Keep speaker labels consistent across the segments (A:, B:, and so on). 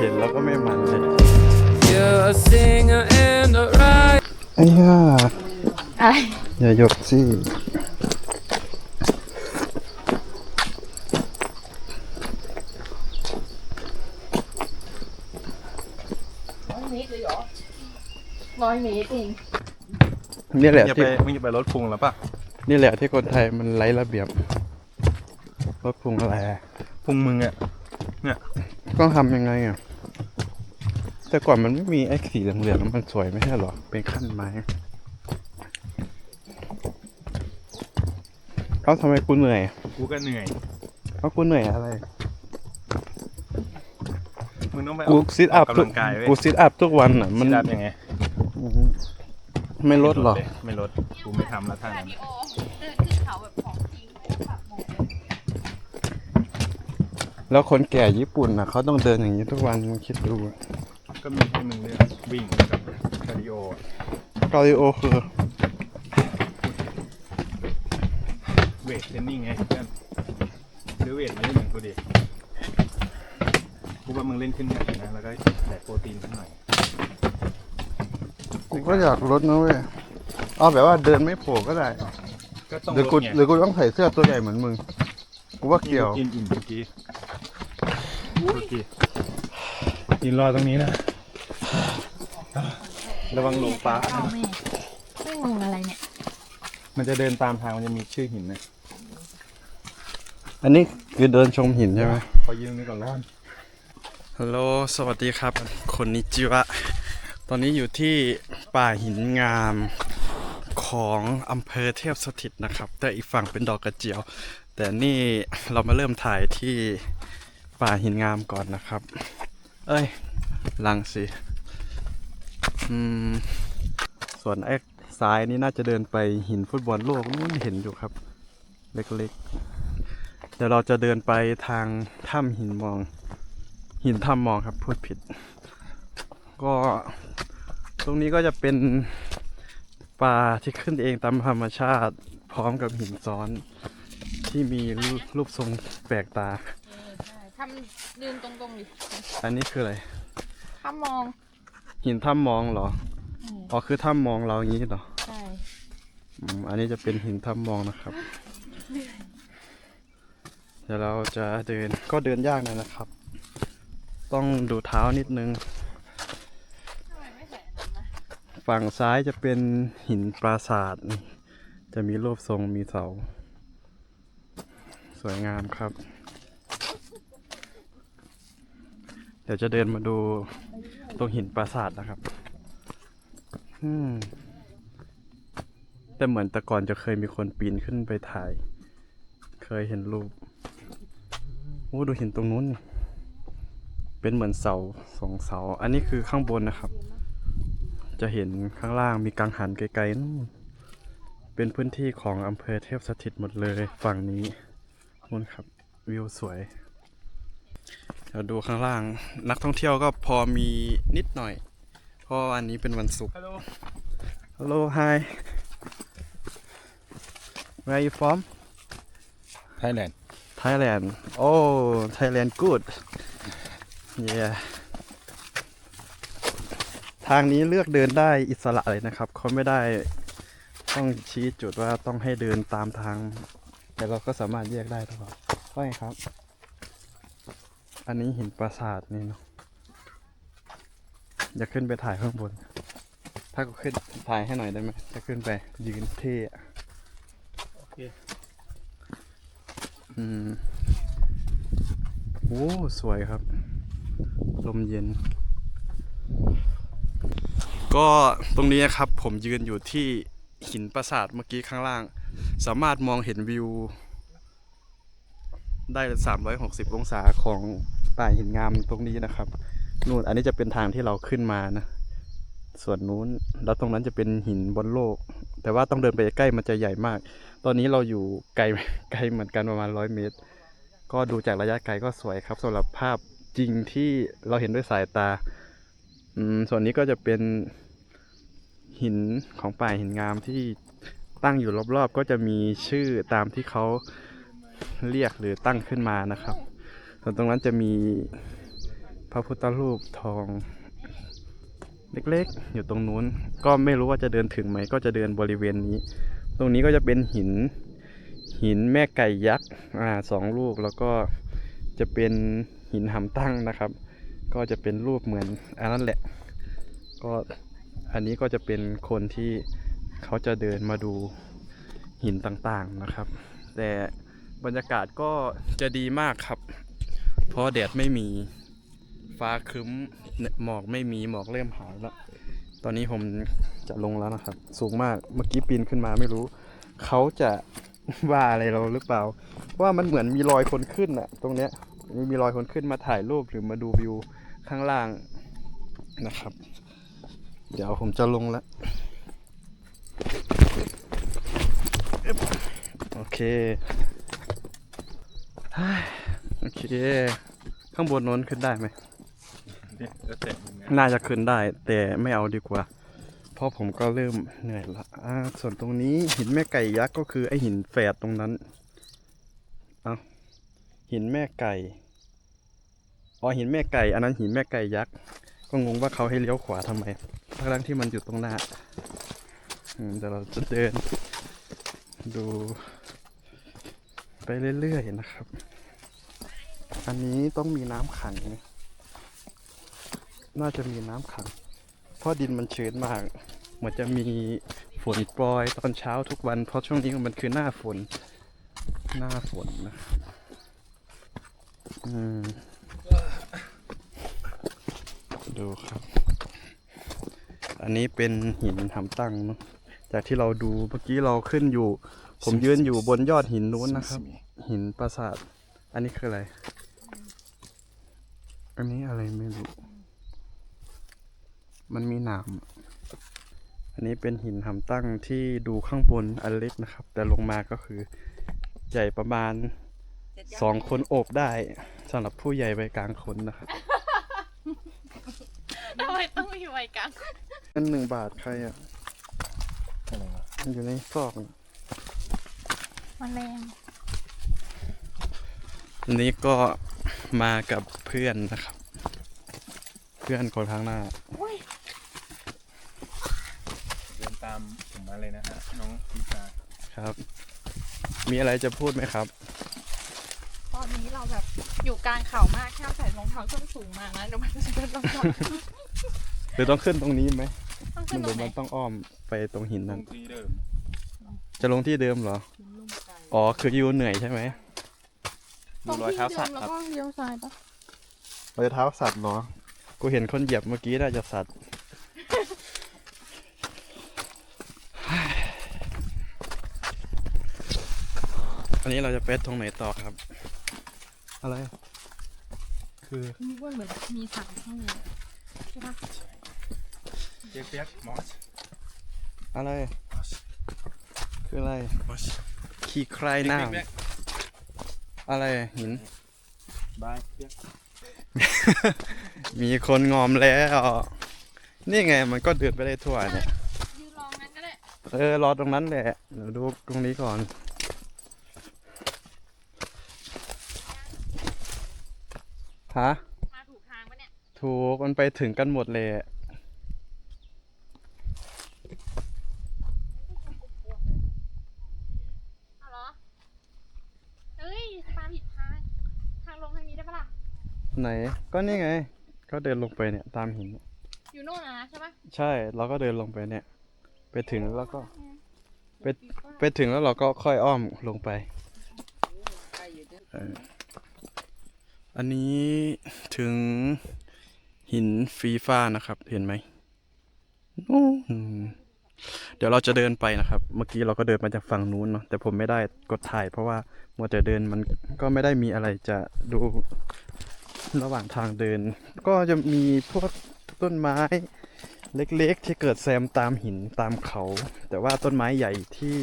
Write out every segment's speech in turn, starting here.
A: เห็นแล้วก็ไม่มันเลย
B: You're a singer and a writer.
A: ไอ้ห่า
C: อะไร
A: อย่ายกสิ
C: ร้อยเมตรเลยเหรอร้อยเมตรเอง
A: นี่แหละ
D: อย่า
A: ที่
D: ไปมึงจะไปรถพุงแล้วปะ
A: นี่แหละที่คนไทยมันไร้ระเบียบรถพุงอะไรอะ
D: พุงมึงอะ
A: ต้องทำยังไงอะ แต่ก่อนมันไม่มีไอ้สีเหลืองๆมันสวยไม่ใช่เหรอ เป็นขั้นไม้เขาทำไมกูเหนื่อย
D: กูก็เหนื่อย
A: เขากูเหนื่อยอะไร
D: มึงต้องไป
A: กูซิทอัพ
D: กำ
A: ทุ
D: ลั
A: ก
D: งกายเว้ย
A: กูซิทอัพทุกวันอะ มัน
D: ซิทอัพยังไง
A: ไม่ลดหรอก
D: ไม่ลดกูไม่ทำแล้วท่านั้น
C: โอเดินขึ้นเขาแบบของจริงปากหมดเลย
A: แล้วคนแก่ญี่ปุ่นอะเขาต้องเดินอย่างนี้ทุกวันมึงคิดดูอะ
D: ก็มีให้มึงเลือกวิ่งกับคาร์ดิโออะ
A: คาร์ดิโอคือ
D: เวทเทรนนิ่งไงเพื่อนซื้อเวทมาเล่นเหมือนกูดิกูว่ามึงเล่นขึ้นหนักนะแล้วก็แดกโปรตีนขึ้นหน่อย
A: กูก็อยากลดนะเว้ยเอาแบบว่าเดินไม่โผล่ก็ได้
D: ก็ต้อง
A: หรือ
D: ลด
A: กู
D: ไง
A: หรือกูต้องใส่เสื้อตัวใหญ่เหมือนมึงกูว่าเกี่ยว
D: กินอิ่มเมื่อกี้เมื่อกี้กินรอตรงนี้นะ ระวังลงปลา
C: เอาแม่ไม่งงอะไรเนี่ย
D: มันจะเดินตามทางมันจะมีชื่อหินนะ
A: อันนี้คือเดินชมหินใช่ไหม
D: ขอยืนนี่ก่อนแล้วกัน
A: ฮัลโหลสวัสดีครับ คนนิจิวะ ตอนนี้อยู่ที่ป่าหินงามของอำเภอเทพสถิตนะครับ แต่อีกฝั่งเป็นดอกกระเจียว แต่นี่เรามาเริ่มถ่ายที่ป่าหินงามก่อนนะครับ เอ้ยลังสิ อืมส่วนไอ้ซ้ายนี่น่าจะเดินไปหินฟุตบอลโลกนู่นเห็นอยู่ครับ เล็กๆ เดี๋ยวเราจะเดินไปทางถ้ำหินมอง หินถ้ำมองครับพูดผิด ก็ตรงนี้ก็จะเป็นป่าที่ขึ้นเองตามธรรมชาติ พร้อมกับหินซ้อนที่มีรูปรูปทรงแปลกตา
C: ทำยืนตรงๆดิ
A: อันนี้คืออะไร
C: ถ้ามอง
A: หินถ้ำมองเหรอ
C: อืม
A: อ๋อคือถ้ำมองเราอย่างนี้เหรอ
C: ใช่
A: อืมอันนี้จะเป็นหินถ้ำมองนะครับ เดี๋ยวเราจะเดินก็เดินยากหนอยนะครับ ต้องดูเท้านิดนึง
C: ทำไมไม่ใส่อันนั้นนะ
A: ฝั่งซ้ายจะเป็นหินปราสาทนี่จะมีรูปทรงมีเสา สวยงามครับ เดี๋ยวจะเดินมาดู ตรงหินปราสาทนะครับอืมแต่เหมือนแต่ก่อนจะเคยมีคนปีนขึ้นไปถ่าย เคยเห็นรูปโอ้ดูหินตรงนู้น เป็นเหมือนเสาสองเสา อันนี้คือข้างบนนะครับ จะเห็นข้างล่างมีกังหันไกลๆนู่นเป็นพื้นที่ของอำเภอเทพสถิตหมดเลยฝั่งนี้นู่นครับ วิวสวย เดี๋ยวดูข้างล่าง นักท่องเที่ยวก็พอมีนิดหน่อย เพราะอันนี้เป็นวันศุกร์
D: ฮัลโหล
A: Hello hi Where are you from
D: ไทยแลนด์
A: Thailand Oh Thailand good Yeah ทางนี้เลือกเดินได้อิสระเลยนะครับ เขาไม่ได้ต้องชี้จุดว่าต้องให้เดินตามทาง แต่เราก็สามารถแยกได้ตลอดว่าไงครับ อันนี้หินปราสาทนี่เนาะอยากขึ้นไปถ่ายข้างบน ถ้าก็ขึ้นถ่ายให้หน่อยได้ไหมจะขึ้นไปยืนเท่อะ
D: โอเค
A: อืมโอ้สวยครับ ลมเย็น ก็ตรงนี้นะครับผมยืนอยู่ที่หินปราสาทเมื่อกี้ข้างล่าง สามารถมองเห็นวิว ได้ 360 องศาของป่าหินงามตรงนี้นะครับ นู่นอันนี้จะเป็นทางที่เราขึ้นมานะ ส่วนนู้นแล้วตรงนั้นจะเป็นหินบนโลก แต่ว่าต้องเดินไปใกล้มันจะใหญ่มาก ตอนนี้เราอยู่ไกลไกลเหมือนกันประมาณร้อยเมตร ก็ดูจากระยะไกลก็สวยครับสำหรับภาพจริงที่เราเห็นด้วยสายตา ส่วนนี้ก็จะเป็นหินของป่าหินงามที่ตั้งอยู่รอบๆ ก็จะมีชื่อตามที่เขา เรียกหรือตั้งขึ้นมานะครับ ส่วนตรงนั้นจะมีพระพุทธรูปทองเล็กๆ อยู่ตรงนู้น ก็ไม่รู้ว่าจะเดินถึงไหม ก็จะเดินบริเวณนี้ ตรงนี้ก็จะเป็นหินหินแม่ไก่ยักษ์อ่าสองลูกแล้วก็จะเป็นหินหำตั้งนะครับ ก็จะเป็นรูปเหมือนอันนั้นแหละ ก็อันนี้ก็จะเป็นคนที่เขาจะเดินมาดูหินต่างๆนะครับ แต่ บรรยากาศก็จะดีมากครับ เพราะแดดไม่มีฟ้าครึ้มหมอกไม่มีหมอกเริ่มหายแล้ว ตอนนี้ผมจะลงแล้วนะครับ สูงมากเมื่อกี้ปีนขึ้นมาไม่รู้ เขาจะว่าอะไรเราหรือเปล่า เพราะว่ามันเหมือนมีรอยคนขึ้นอะตรงเนี้ยนี่มีรอยคนขึ้นมาถ่ายรูปหรือมาดูวิวข้างล่างนะครับ เดี๋ยวผมจะลงแล้วโอเค โอเค ข้างบนโน้นขึ้นได้ไหม
D: เนี่ยแล้วแต่มึงนะ
A: น่าจะขึ้นได้ แต่ไม่เอาดีกว่า เพราะผมก็เริ่มเหนื่อยละอ่าส่วนตรงนี้หินแม่ไก่ยักษ์ก็คือไอหินแฝดตรงนั้นเอาหินแม่ไก่ อ๋อหินแม่ไก่ อันนั้นหินแม่ไก่ยักษ์ ก็งงว่าเขาให้เลี้ยวขวาทำไมทั้งๆที่มันอยู่ตรงหน้าอืมเดี๋ยวเราจะเดิน ดู ไปเรื่อยๆนะครับ อันนี้ต้องมีน้ำขัง น่าจะมีน้ำขัง เพราะดินมันชื้นมาก เหมือนจะมีฝนโปรยตอนเช้าทุกวัน เพราะช่วงนี้มันคือหน้าฝน หน้าฝนนะอืมดูครับ อันนี้เป็นหินหำตั้งเนอะ จากที่เราดูเมื่อกี้เราขึ้นอยู่ ผมยืนอยู่บนยอดหินนู้นนะครับ หินปราสาท อันนี้คืออะไร อันนี้อะไรไม่รู้ มันมีหนามอันนี้เป็นหินหำตั้งที่ดูข้างบนอันเล็กนะครับ แต่ลงมาก็คือใหญ่ประมาณสองคนโอบได้สำหรับผู้ใหญ่ไปกลางคนนะครับ
C: ทำไมต้องมีไว้กลาง
A: อันหนึ่งบาทใครอะ
D: อะไรวะ
A: มันอยู่ในซอกน่ะ
C: มันแรง
A: อันนี้ก็มากับเพื่อนนะครับ เพื่อนคนข้างหน้า
D: เดินตามผมมาเลยนะฮะน้องพีชา
A: ครับ มีอะไรจะพูดไหมครับ
C: ตอนนี้เราแบบอยู่กลางเขามากแค่ใส่รองเท้าส้นสูงมานะเดี๋ยวมันจะเป็นรองเท้า
A: หรือต้องขึ้นตรงนี้ไหม
C: ต้อง
A: มั
C: ขึ้น
A: นห
C: ต
A: รื
C: ร
A: อง
C: ไหน
A: มันต้องอ้อมไปตรงหิน
D: ตร
A: นั้น
D: งที่เดิม
A: จะลงที่เดิมเหรอ อ๋อ คือยูเหนื่อยใช่ไหม
C: ตรงที่เดิมแล้วก็เลี้ยวซ้ายปะ
A: รอยเท้าสัตว์เหรอ กูเห็นคนเหยียบเมื่อกี้น่าจะสัตว์ อันนี้เราจะไปตรงไหนต่อครับ อะไร คือ
C: มีว่าเหมือนมีสามข้างในใช่ปะ
D: เปียกเปียกมอส
A: อะไร คืออะไร
D: มอส
A: ขี้ใครหน้า
D: เปียก
A: อะไรหิน
D: บายเปียก
A: มีคนงอมแล้ว นี่ไงมันก็เดินไปได้ทั่วเนี่ย
C: ยืนรองนั้นก็ได้
A: เออรอตรงนั้นแหละเดี๋ยวดูตรงนี้ก่อน ฮะ
C: มาถูกทางปะเนี่ย
A: ถูกมันไปถึงกันหมดเลยอะ
C: เอาเหรอเอ้ยมาผิดทาง ทางลงทางนี้ได้ปะล่ะ
A: ไหน ก็นี่ไง ก็เดินลงไปเนี่ย ตามหินเนี่ย
C: อยู่โน่นนะใช่ปะ
A: ใช่เราก็เดินลงไปเนี่ย ไปถึงแล้วก็ ไปไปถึงแล้วเราก็ค่อยอ้อมลงไปเอออันนี้ถึงหินฟีฟ้านะครับ เห็นไหมนู่นเดี๋ยวเราจะเดินไปนะครับ เมื่อกี้เราก็เดินมาจากฝั่งนู้นเนาะแต่ผมไม่ได้กดถ่าย เพราะว่ามัวแต่เดินมันก็ไม่ได้มีอะไรจะดู ระหว่างทางเดิน ก็จะมีพวกต้นไม้เล็กๆ ที่เกิดแซมตามหินตามเขา แต่ว่าต้นไม้ใหญ่ที่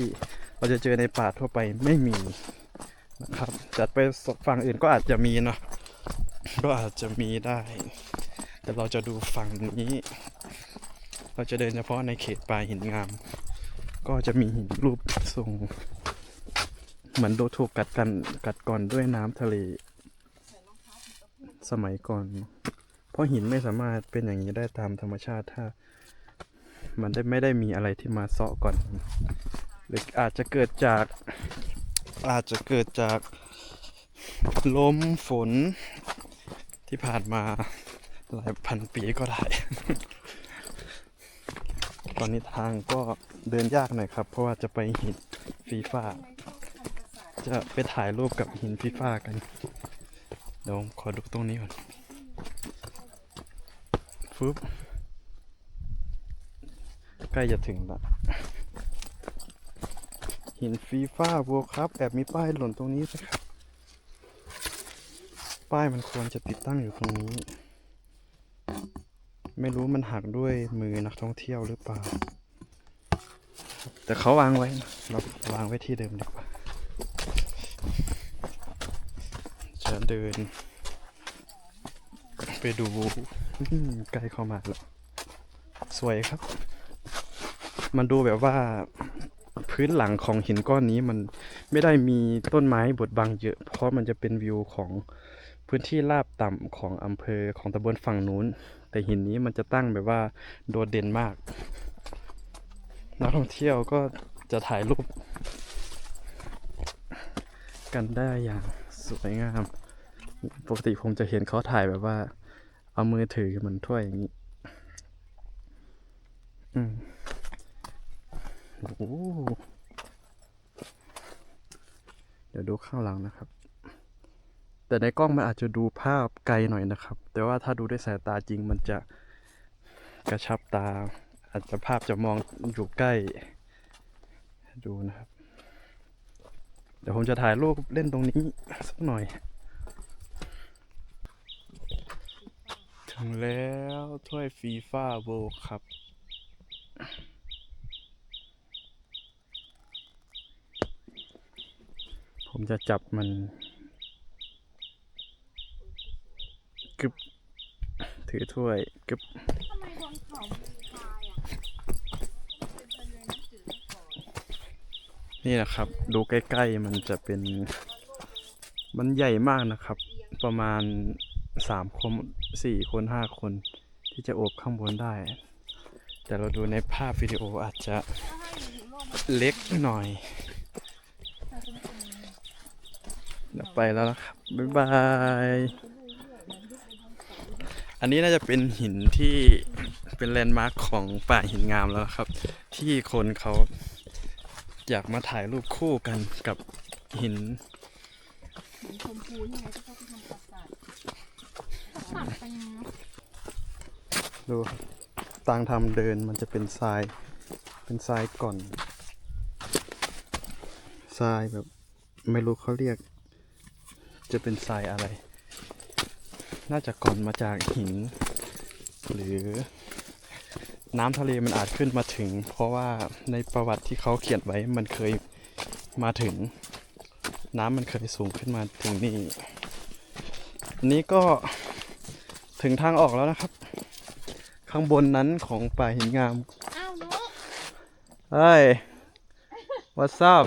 A: เราจะเจอในป่าทั่วไปไม่มีนะครับจัดไปฝั่งอื่นก็อาจจะมีเนาะก็อาจจะมีได้ แต่เราจะดูฝั่งนี้ เราจะเดินเฉพาะในเขตป่าหินงาม ก็จะมีหินรูปทรงเหมือนโดนถูกกัดกันกัดก่อนด้วยน้ำทะเล สมัยก่อน เพราะหินไม่สามารถเป็นอย่างนี้ได้ตามธรรมชาติถ้า มันได้ไม่ได้มีอะไรที่มาเซาะก่อน หรืออาจจะเกิดจาก อาจจะเกิดจากลมฝนที่ผ่านมาหลายพันปีก็ได้ ตอนนี้ทางก็เดินยากหน่อยครับ เพราะว่าจะไปหินฟีฟ่า จะไปถ่ายรูปกับหินฟีฟ่ากัน ดี๋ยวขอดูตรงนี้ก่อนฟึบใกล้จะถึงละหินฟีฟ่าโวครับแอบมีป้ายหล่นตรงนี้นะครับ ป้ายมันควรจะติดตั้งอยู่ตรงนี้ ไม่รู้มันหักด้วยมือนักท่องเที่ยวหรือเปล่า แต่เขาวางไว้นะเราวางไว้ที่เดิมดีกว่า จะ เดิน ไปดูใกล้เข้ามาแล้ว สวยครับ มันดูแบบว่าพื้นหลังของหินก้อนนี้มันไม่ได้มีต้นไม้บดบังเยอะ เพราะมันจะเป็นวิวของพื้นที่ราบต่ำของอำเภอของตำบลฝั่งนู้น แต่หินนี้มันจะตั้งแบบว่าโดดเด่นมาก นักท่องเที่ยวก็จะถ่ายรูป กันได้อย่างสวยงาม ปกติผมจะเห็นเขาถ่ายแบบว่า เอามือถือเหมือนถ้วยอย่างนี้ อืมโอ้เดี๋ยวดูข้างหลังนะครับ แต่ในกล้องมันอาจจะดูภาพไกลหน่อยนะครับ แต่ว่าถ้าดูด้วยสายตาจริงมันจะกระชับตา อาจจะภาพจะมองอยู่ใกล้ ดูนะครับ เดี๋ยวผมจะถ่ายรูปเล่นตรงนี้สักหน่อย ถึงแล้วถ้วยฟีฟ่าโวครับ ผมจะจับมันกึบถือถ้วยกึบ
C: ทำไมบนเขามีทรายอะนี่นะ
A: ครับ ดูใกล้ ๆ มันจะเป็น มันใหญ่มากนะครับ ประมาณ สามคนสี่คนห้าคนที่จะโอบข้างบนได้ แต่เราดูในภาพวิดีโออาจจะเล็กหน่อยเดี๋ยวไปแล้วนะครับ บ๊ายบาย อันนี้น่าจะเป็นหินที่เป็นแลนด์มาร์คของป่าหินงามแล้วครับ ที่คนเขาอยากมาถ่ายรูปคู่กันกับหิน
C: ชมพูนี่ไงที่เขาไปทำปราสาทปราสาทไปยังไง
A: ดูทางทำเดินมันจะเป็นทราย เป็นทรายก่อนทรายแบบไม่รู้เขาเรียก จะเป็นทรายอะไร น่าจะก่อนมาจากหิน หรือน้ำทะเลมันอาจขึ้นมาถึง เพราะว่าในประวัติที่เขาเขียนไว้มันเคยมาถึง น้ำมันเคยสูงขึ้นมาถึงนี่นนี้ก็ถึงทางออกแล้วนะครับ ข้างบนนั้นของป่าหินงาม
C: อ้าวนุ๊ก
A: เฮ้ย what's up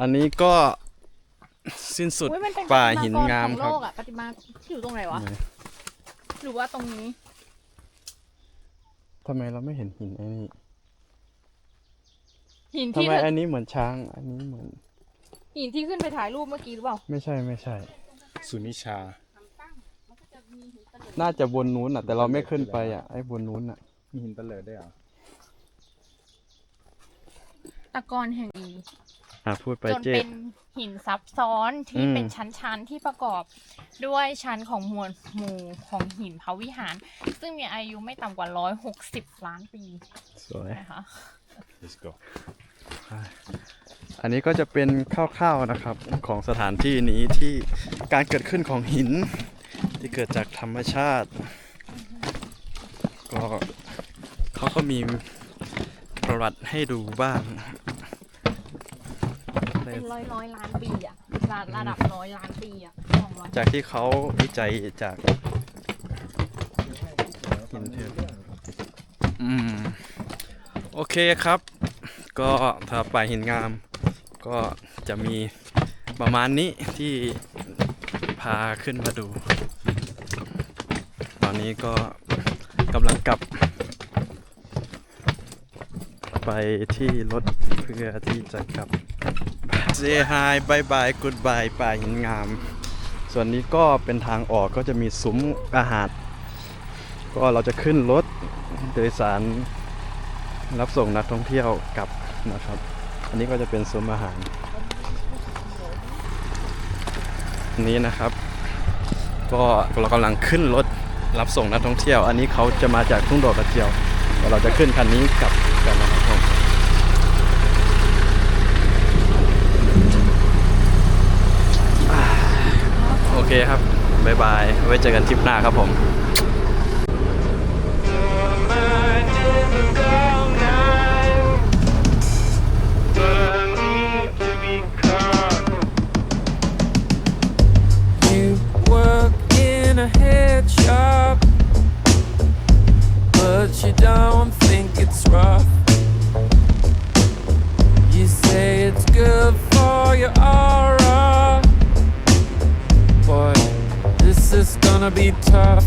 A: อันนี้ก็สิ้นสุด
C: อุ๊ยมันเป็น
A: ป่าหินงาม
C: ปฏิ
A: ค
C: ม
A: รับ
C: กรของโลกอะปฏิมากรที่อยู่ตรงไหนวะ
A: ไหน
C: หรือว่าตรงนี้
A: ทำไมเราไม่เห็นหินไอ้นี่
C: หิน
A: ทำ
C: ที่
A: ไมอันนี้เหมือนช้าง อันนี้เหมือน
C: หินที่ขึ้นไปถ่ายรูปเมื่อกี้หรือเปล่า
A: ไม่ใช่ไม่ใช่
D: สุนิชา
A: น่าจะบนนู้นอะ แต่เราไม่ขึ้นไปอะไอ้บนนู้นอะ
D: มีหินเตลิดด้วยเหรอ
C: ตะกอนแห่งอี
A: อะพูดไป
C: จน
A: เจ๊
C: เป็นหินซับซ้อนที่
A: อืม
C: เป็นชั้นๆที่ประกอบด้วยชั้นของมวลหมู่ของหินพระวิหาร ซึ่งมีอายุไม่ต่ำกว่า 160 ล้านปี
A: สวย
C: นะคะ
D: let's go
A: อันนี้ก็จะเป็นคร่าวๆนะครับของสถานที่นี้ที่การเกิดขึ้นของหิน ที่เกิดจากธรรมชาติ ก็เขาก็มีประวัติให้ดูบ้างใน
C: เป็นร้อยร้อยๆล้านปีอะระระดับร้อยล้านปีอะสองร้อย
A: จากที่เขาวิจัยจากหินเทพอืม โอเคครับ ก็ถ้าป่าหินงาม ก็จะมีประมาณนี้ที่พาขึ้นมาดูตอ นี้ก็กำลังกลับ ไปที่รถเพื่อที่จะกลับ Say hi bye bye goodbye ป่าหินงาม ส่วนนี้ก็เป็นทางออกก็จะมีซุ้มอาหาร ก็เราจะขึ้นรถโดยสารรับส่งนักท่องเที่ยวกลับนะครับ อันนี้ก็จะเป็นซุ้มอาหาร นี้นะครับ ก็เรากำลังขึ้นรถ รับส่งนักท่องเที่ยว อันนี้เขาจะมาจากทุ่งดอกกระเจียวเราจะขึ้นคันนี้กลับกันนะครับผมโอเคครับบ๊ายบาย ไว้เจอกันทริปหน้าครับผม
B: rough. You say it's good for your aura, boy. This is gonna be tough.